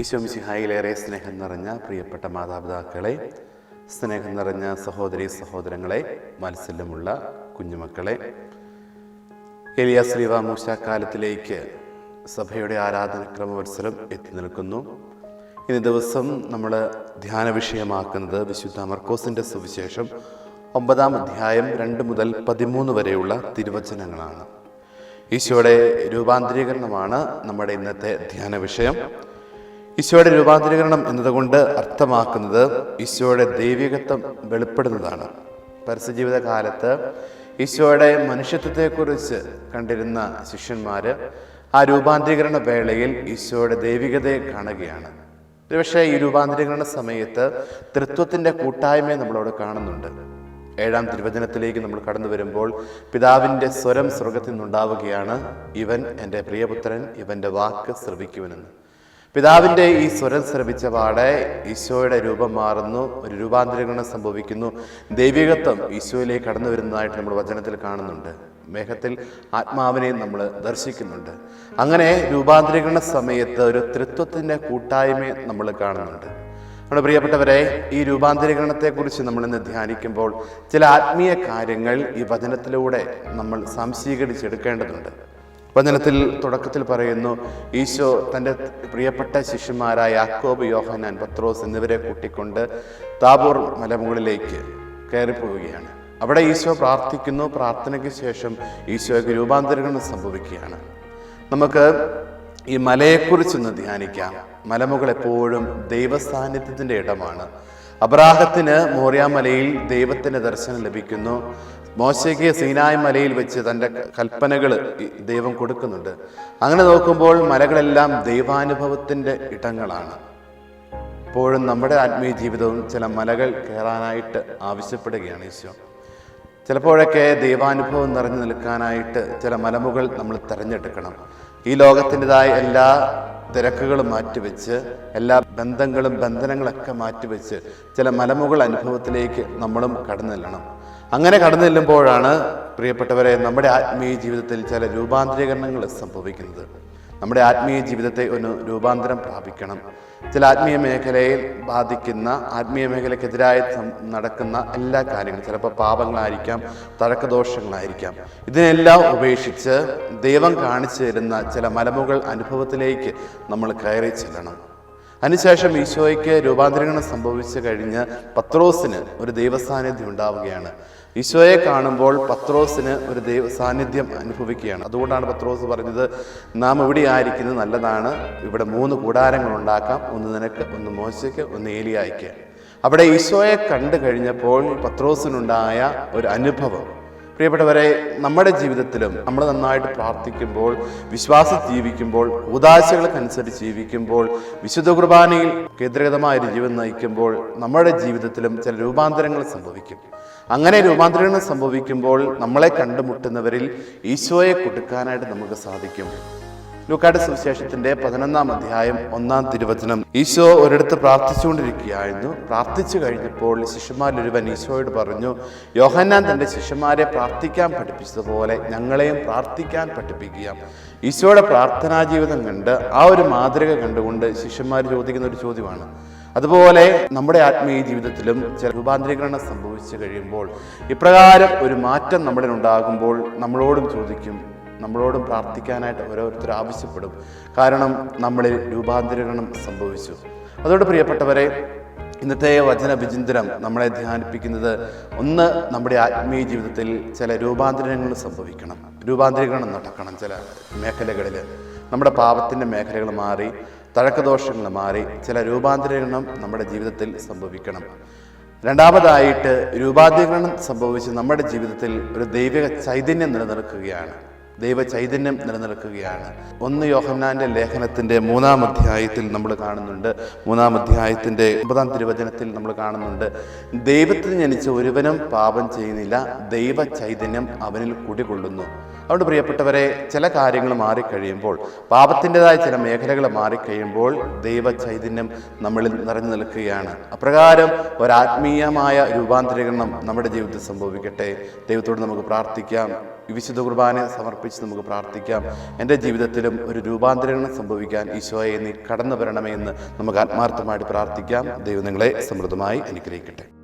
ഈശോമിശിഹായിലേറെ സ്നേഹം നിറഞ്ഞ പ്രിയപ്പെട്ട മാതാപിതാക്കളെ സ്നേഹം നിറഞ്ഞ സഹോദരി സഹോദരങ്ങളെ മത്സല്യമുള്ള കുഞ്ഞുമക്കളെ എലിയ ശ്രീവാമൂശ മൂശാക്കാലത്തിലേക്ക് സഭയുടെ ആരാധനക്രമ മത്സരം എത്തി നിൽക്കുന്നു ഇന്ന് ദിവസം നമ്മൾ ധ്യാന വിഷയമാക്കുന്നത് വിശുദ്ധ മർക്കോസിന്റെ സുവിശേഷം ഒമ്പതാം അധ്യായം രണ്ട് മുതൽ പതിമൂന്ന് വരെയുള്ള തിരുവചനങ്ങളാണ്. ഈശോയുടെ രൂപാന്തരീകരണമാണ് നമ്മുടെ ഇന്നത്തെ ധ്യാന വിഷയം. ഈശോയുടെ രൂപാന്തരീകരണം എന്നതുകൊണ്ട് അർത്ഥമാക്കുന്നത് ഈശോയുടെ ദൈവികത്വം വെളിപ്പെടുന്നതാണ്. പരസ്യജീവിത കാലത്ത് ഈശോയുടെ മനുഷ്യത്വത്തെക്കുറിച്ച് കണ്ടിരുന്ന ശിഷ്യന്മാർ ആ രൂപാന്തരീകരണ വേളയിൽ ഈശോയുടെ ദൈവികതയെ കാണുകയാണ്. പക്ഷേ ഈ രൂപാന്തരീകരണ സമയത്ത് തൃത്വത്തിന്റെ കൂട്ടായ്മയെ നമ്മളവിടെ കാണുന്നുണ്ട്. ഏഴാം തിരുവചനത്തിലേക്ക് നമ്മൾ കടന്നു വരുമ്പോൾ പിതാവിന്റെ സ്വരം സ്വർഗത്തിൽ നിന്നുണ്ടാവുകയാണ്. ഇവൻ എന്റെ പ്രിയപുത്രൻ ഇവന്റെ വാക്ക് ശ്രവിക്കുവനെന്ന്. പിതാവിന്റെ ഈ സ്വരം ശ്രമിച്ച പാടെ ഈശോയുടെ രൂപം മാറുന്നു ഒരു രൂപാന്തരീകരണം സംഭവിക്കുന്നു. ദൈവികത്വം ഈശോയിലേക്ക് കടന്നു വരുന്നതായിട്ട് നമ്മൾ വചനത്തിൽ കാണുന്നുണ്ട്. മേഘത്തിൽ ആത്മാവിനെ നമ്മൾ ദർശിക്കുന്നുണ്ട്. അങ്ങനെ രൂപാന്തരീകരണ സമയത്ത് ഒരു തൃത്വത്തിന്റെ കൂട്ടായ്മയെ നമ്മൾ കാണുന്നുണ്ട്. നമ്മുടെ പ്രിയപ്പെട്ടവരെ ഈ രൂപാന്തരീകരണത്തെക്കുറിച്ച് നമ്മൾ ഇന്ന് ധ്യാനിക്കുമ്പോൾ ചില ആത്മീയ കാര്യങ്ങൾ ഈ വചനത്തിലൂടെ നമ്മൾ സംശീകരിച്ചെടുക്കേണ്ടതുണ്ട് വചനത്തിൽ തുടക്കത്തിൽ പറയുന്നു ഈശോ തന്റെ പ്രിയപ്പെട്ട ശിഷ്യന്മാരായ യാക്കോബ് യോഹനാൻ പത്രോസ് എന്നിവരെ കൂട്ടിക്കൊണ്ട് താബോർ മലമുകളിലേക്ക് കയറിപ്പോവുകയാണ്. അവിടെ ഈശോ പ്രാർത്ഥിക്കുന്നു. പ്രാർത്ഥനയ്ക്ക് ശേഷം ഈശോയ്ക്ക് രൂപാന്തരീകരണം സംഭവിക്കുകയാണ്. നമുക്ക് ഈ മലയെക്കുറിച്ചൊന്ന് ധ്യാനിക്കാം. മലമുകൾ എപ്പോഴും ദൈവസാന്നിധ്യത്തിന്റെ ഇടമാണ്. അബ്രാഹത്തിന് മോറിയാമലയിൽ ദൈവത്തിന്റെ ദർശനം ലഭിക്കുന്നു. മോശയ്ക്ക് സീനായ് മലയിൽ വെച്ച് തന്റെ കൽപ്പനകൾ ദൈവം കൊടുക്കുന്നുണ്ട്. അങ്ങനെ നോക്കുമ്പോൾ മലകളെല്ലാം ദൈവാനുഭവത്തിന്റെ ഇടങ്ങളാണ്. ഇപ്പോഴും നമ്മുടെ ആത്മീയ ജീവിതവും ചില മലകൾ കയറാനായിട്ട് ആവശ്യപ്പെടുകയാണ് ഈശോ. ചിലപ്പോഴൊക്കെ ദൈവാനുഭവം നിറഞ്ഞു നിൽക്കാനായിട്ട് ചില മലമുകൾ നമ്മൾ തിരഞ്ഞെടുക്കണം. ഈ ലോകത്തിന്റെതായ എല്ലാ തിരക്കുകളും മാറ്റിവെച്ച് എല്ലാ ബന്ധങ്ങളും ബന്ധനങ്ങളൊക്കെ മാറ്റിവെച്ച് ചില മലമുകൾ അനുഭവത്തിലേക്ക് നമ്മളും കടന്നു അങ്ങനെ കടന്നു ചെല്ലുമ്പോഴാണ് പ്രിയപ്പെട്ടവരെ നമ്മുടെ ആത്മീയ ജീവിതത്തിൽ ചില രൂപാന്തരീകരണങ്ങൾ സംഭവിക്കുന്നത്. നമ്മുടെ ആത്മീയ ജീവിതത്തെ ഒന്ന് രൂപാന്തരം പ്രാപിക്കണം. ചില ആത്മീയ മേഖലയിൽ ബാധിക്കുന്ന ആത്മീയ മേഖലക്കെതിരായി നടക്കുന്ന എല്ലാ കാര്യങ്ങളും ചിലപ്പോൾ പാപങ്ങളായിരിക്കാം തഴക്കദോഷങ്ങളായിരിക്കാം ഇതിനെല്ലാം ഉപേക്ഷിച്ച് ദൈവം കാണിച്ചു തരുന്ന ചില മലമുകൾ അനുഭവത്തിലേക്ക് നമ്മൾ കയറി ചെല്ലണം. അതിനുശേഷം ഈശോയ്ക്ക് രൂപാന്തരീകരണം സംഭവിച്ചു കഴിഞ്ഞ് പത്രോസിന് ഒരു ദൈവസാന്നിധ്യം ഉണ്ടാവുകയാണ്. ഈശോയെ കാണുമ്പോൾ പത്രോസിന് ഒരു ദൈവ സാന്നിധ്യം അനുഭവിക്കുകയാണ്. അതുകൊണ്ടാണ് പത്രോസ് പറഞ്ഞത് നാം ഇവിടെ ആയിരിക്കുന്നത് നല്ലതാണ്. ഇവിടെ മൂന്ന് കൂടാരങ്ങൾ ഉണ്ടാക്കാം. ഒന്ന് നിനക്ക് ഒന്ന് മോശയ്ക്ക് ഒന്ന് ഏലിയായിക്ക്. അവിടെ ഈശോയെ കണ്ടു കഴിഞ്ഞപ്പോൾ പത്രോസിനുണ്ടായ ഒരു അനുഭവം. പ്രിയപ്പെട്ടവരെ നമ്മുടെ ജീവിതത്തിലും നമ്മൾ നന്നായിട്ട് പ്രാർത്ഥിക്കുമ്പോൾ വിശ്വാസം ജീവിക്കുമ്പോൾ ഉദാശകൾക്കനുസരിച്ച് ജീവിക്കുമ്പോൾ വിശുദ്ധ കുർബാനയിൽ കേന്ദ്രീകൃതമായ ഒരു ജീവൻ നയിക്കുമ്പോൾ നമ്മുടെ ജീവിതത്തിലും ചില രൂപാന്തരങ്ങൾ സംഭവിക്കും. അങ്ങനെ രൂപാന്തരങ്ങൾ സംഭവിക്കുമ്പോൾ നമ്മളെ കണ്ടുമുട്ടുന്നവരിൽ ഈശോയെ കൊടുക്കാനായിട്ട് നമുക്ക് സാധിക്കും. ലൂക്കാട് സുവിശേഷത്തിന്റെ പതിനൊന്നാം അധ്യായം ഒന്നാം തിരുവചനം. ഈശോ ഒരിടത്ത് പ്രാർത്ഥിച്ചുകൊണ്ടിരിക്കുകയായിരുന്നു. പ്രാർത്ഥിച്ചു കഴിഞ്ഞപ്പോൾ ശിഷ്യന്മാരിലൊരുവൻ ഈശോയോട് പറഞ്ഞു യോഹന്നാൻ തന്റെ ശിഷ്യന്മാരെ പ്രാർത്ഥിക്കാൻ പഠിപ്പിച്ചതുപോലെ ഞങ്ങളെയും പ്രാർത്ഥിക്കാൻ പഠിപ്പിക്കുക ഈശോയുടെ പ്രാർത്ഥനാ ജീവിതം കണ്ട് ആ ഒരു മാതൃക കണ്ടുകൊണ്ട് ശിഷ്യന്മാർ ചോദിക്കുന്ന ഒരു ചോദ്യമാണ്. അതുപോലെ നമ്മുടെ ആത്മീയ ജീവിതത്തിലും ചില രൂപാന്തരീകരണം സംഭവിച്ചു കഴിയുമ്പോൾ ഇപ്രകാരം ഒരു മാറ്റം നമ്മളിൽ ഉണ്ടാകുമ്പോൾ നമ്മളോടും ചോദിക്കും നമ്മളോടും പ്രാർത്ഥിക്കാനായിട്ട് ഓരോരുത്തർ ആവശ്യപ്പെടും. കാരണം നമ്മളിൽ രൂപാന്തരീകരണം സംഭവിച്ചു. അതോട് പ്രിയപ്പെട്ടവരെ ഇന്നത്തെ വചന വിചിന്തനം നമ്മളെ ധ്യാനിപ്പിക്കുന്നത് ഒന്ന് നമ്മുടെ ആത്മീയ ജീവിതത്തിൽ ചില രൂപാന്തരങ്ങൾ സംഭവിക്കണം. രൂപാന്തരീകരണം നടക്കണം ചില മേഖലകളിൽ. നമ്മുടെ പാപത്തിന്റെ മേഖലകൾ മാറി തഴക്കദോഷങ്ങൾ മാറി ചില രൂപാന്തരീകരണം നമ്മുടെ ജീവിതത്തിൽ സംഭവിക്കണം. രണ്ടാമതായിട്ട് രൂപാന്തരീകരണം സംഭവിച്ച് നമ്മുടെ ജീവിതത്തിൽ ഒരു ദൈവിക ചൈതന്യം നിലനിർത്തുകയാണ് ദൈവ ചൈതന്യം നിലനിൽക്കുകയാണ്. ഒന്ന് യോഹന്നാന്റെ ലേഖനത്തിന്റെ മൂന്നാം അധ്യായത്തിൽ നമ്മൾ കാണുന്നുണ്ട്. മൂന്നാം അധ്യായത്തിന്റെ ഒമ്പതാം തിരുവചനത്തിൽ നമ്മൾ കാണുന്നുണ്ട്. ദൈവത്തിൽ ജനിച്ച ഒരുവനും പാപം ചെയ്യുന്നില്ല. ദൈവ ചൈതന്യം അവനിൽ കുടികൊള്ളുന്നു. അതുകൊണ്ട് പ്രിയപ്പെട്ടവരെ ചില കാര്യങ്ങൾ മാറിക്കഴിയുമ്പോൾ പാപത്തിന്റെതായ ചില മേഖലകൾ മാറിക്കഴിയുമ്പോൾ ദൈവ ചൈതന്യം നമ്മളിൽ നിറഞ്ഞു നിൽക്കുകയാണ്. അപ്രകാരം ഒരാത്മീയമായ രൂപാന്തരീകരണം നമ്മുടെ ജീവിതത്തിൽ സംഭവിക്കട്ടെ. ദൈവത്തോട് നമുക്ക് പ്രാർത്ഥിക്കാം. വിശുദ്ധ കുർബാന സമർപ്പിച്ച് നമുക്ക് പ്രാർത്ഥിക്കാം. എന്റെ ജീവിതത്തിലും ഒരു രൂപാന്തരണം സംഭവിക്കാൻ ഈശോയെ നീ കടന്നു വരണമേ എന്ന് നമുക്ക് ആത്മാർത്ഥമായിട്ട് പ്രാർത്ഥിക്കാം. ദൈവം നിങ്ങളെ സമൃദ്ധമായി അനുഗ്രഹിക്കട്ടെ.